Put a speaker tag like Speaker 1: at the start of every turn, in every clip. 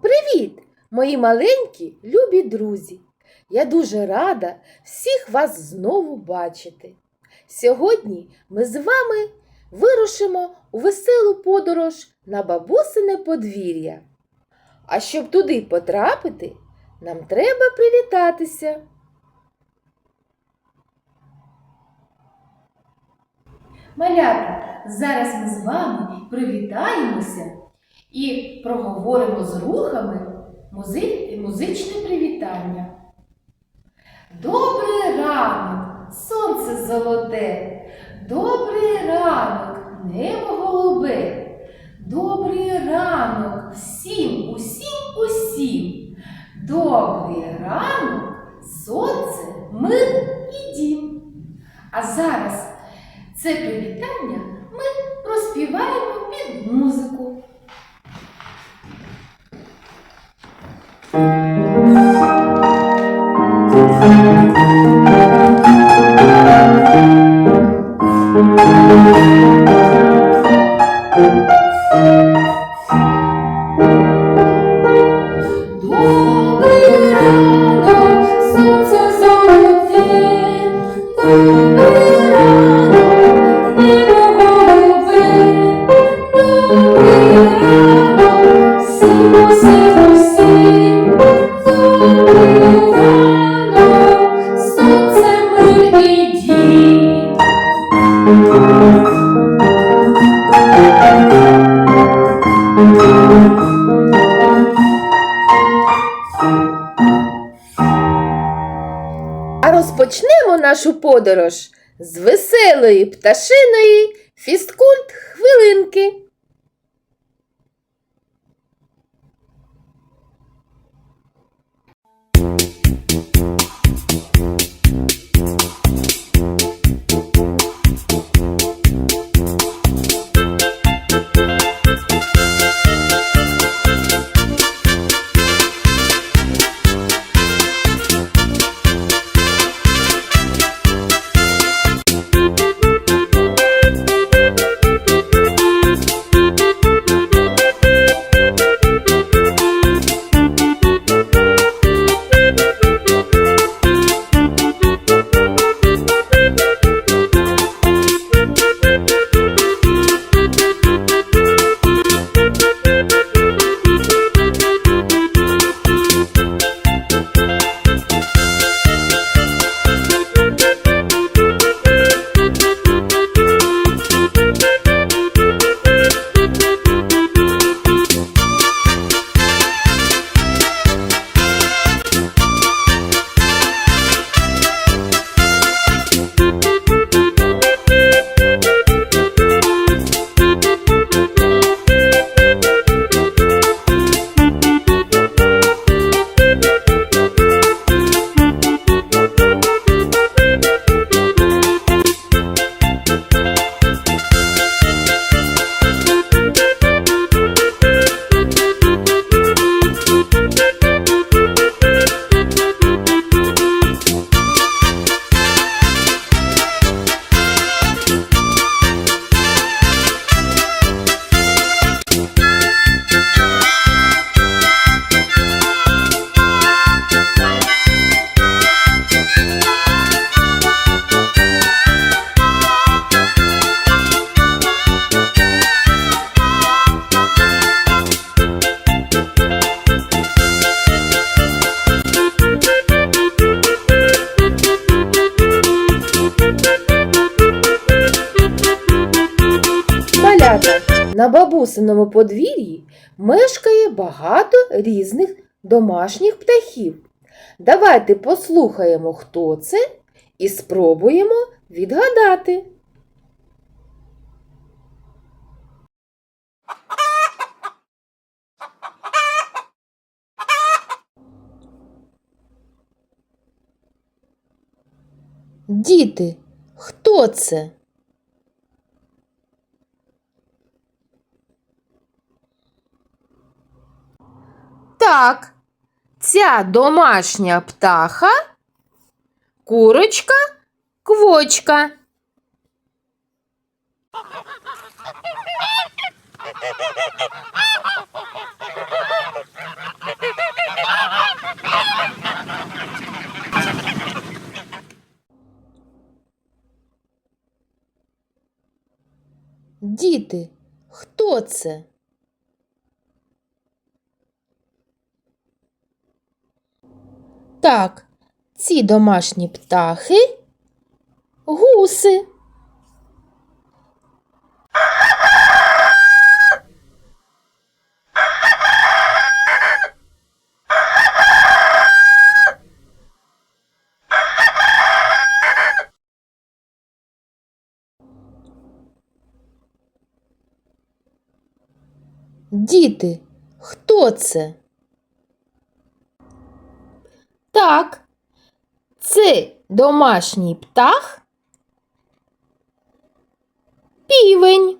Speaker 1: Привіт, мої маленькі любі друзі! Я дуже рада всіх вас знову бачити. Сьогодні ми з вами вирушимо у веселу подорож на бабусине подвір'я. А щоб туди потрапити, нам треба привітатися. Малята, зараз ми з вами привітаємося і проговоримо з рухами музи... музичне привітання. Добрий ранок, сонце золоте, добрий ранок, небо голубе, добрий ранок всім, усім, усім. Добрий ранок, сонце, мир і дім. А зараз це привітання ми проспіваємо під музику. Добрий подорож з веселої пташиної фісткульт хвилинки. Малята, на бабусиному подвір'ї мешкає багато різних домашніх птахів. Давайте послухаємо, хто це, і спробуємо відгадати. Діти, хто це? так, ця домашня птаха курочка квочка. Діти, хто це? Так, ці домашні птахи гуси. Діти, хто це? Так, це домашній птах. Півень.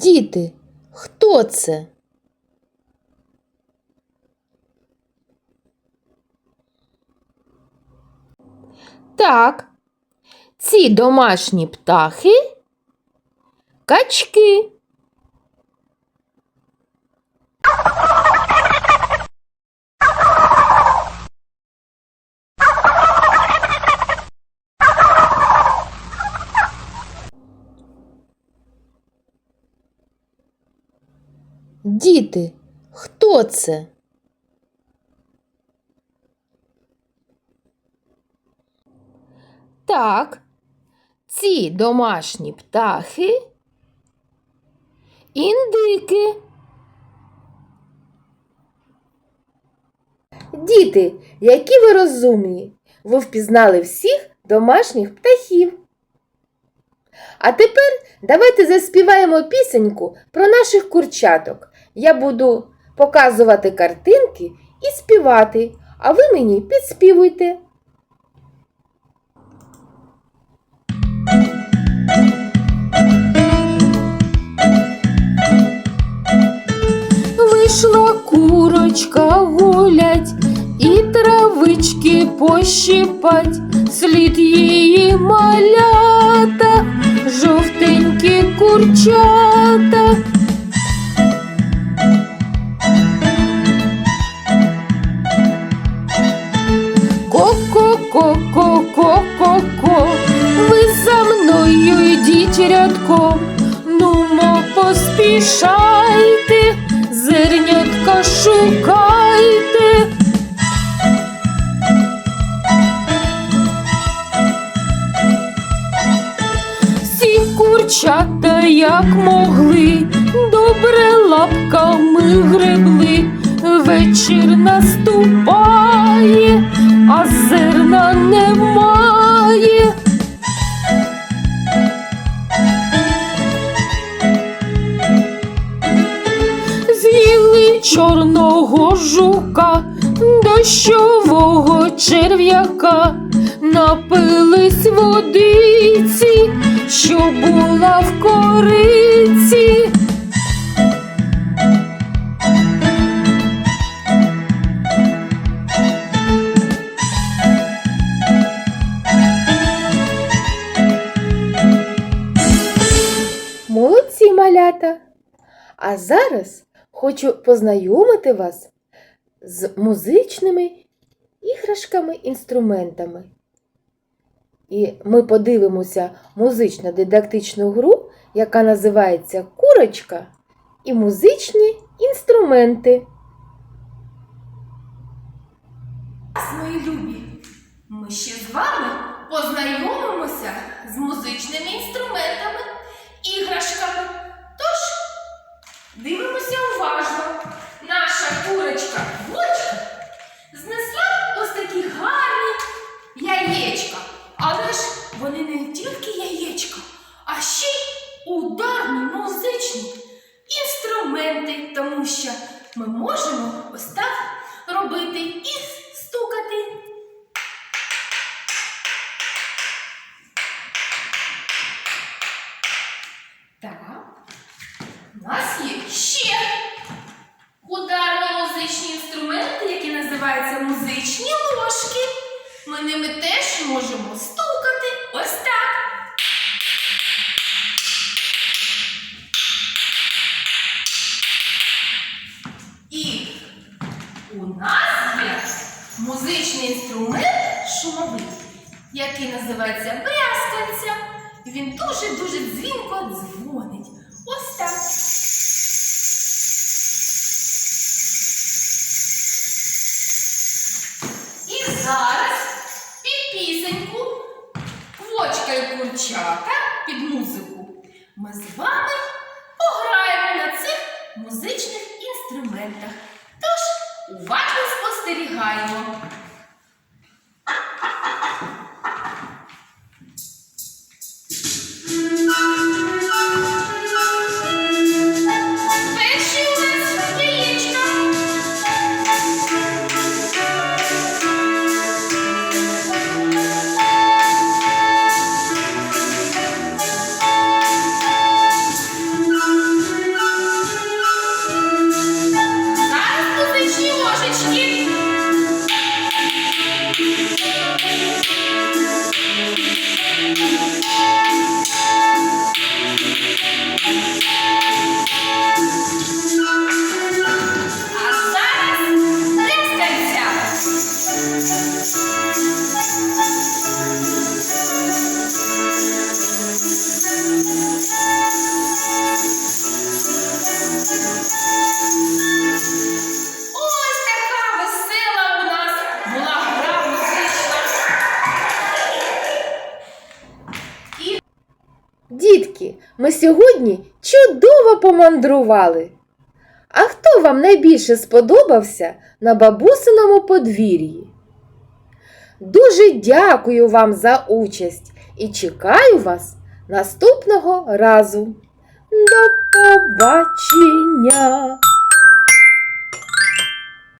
Speaker 1: Діти, хто це? Так, ці домашні птахи качки. Діти, хто це? Так, ці домашні птахи індики. Діти, які ви розумні, ви впізнали всіх домашніх птахів. А тепер давайте заспіваємо пісеньку про наших курчаток. Я буду показувати картинки і співати, а ви мені підспівуйте. Вийшла курочка гулять і травички пощипать, слід її малята, жовтенькі курчата. Рядком, нумо поспішайте, зернятка шукайте. Всі курчата, як могли, добре лапками гребли, вечір наступає, а зерна немає. Жука, дощового черв'яка, напились водиці, що була в кориці. Молодці малята! А зараз хочу познайомити вас з музичними іграшками, інструментами. І ми подивимося музично-дидактичну гру, яка називається Курочка і музичні інструменти.
Speaker 2: Так. У нас є ще ударно-музичні інструменти, які називаються музичні ложки. Ми ними теж можемо стукати ось так. І у нас є музичний інструмент шумовий, який називається брязкальця. І він дуже-дуже дзвінко дзвонить. Ось так. І зараз під пісеньку Квочка і курчата під музику. Ми з вами пограємо на цих музичних інструментах. Тож уважно спостерігаємо.
Speaker 1: Дітки, ми сьогодні чудово помандрували. А хто вам найбільше сподобався на бабусиному подвір'ї? Дуже дякую вам за участь і чекаю вас наступного разу. До побачення!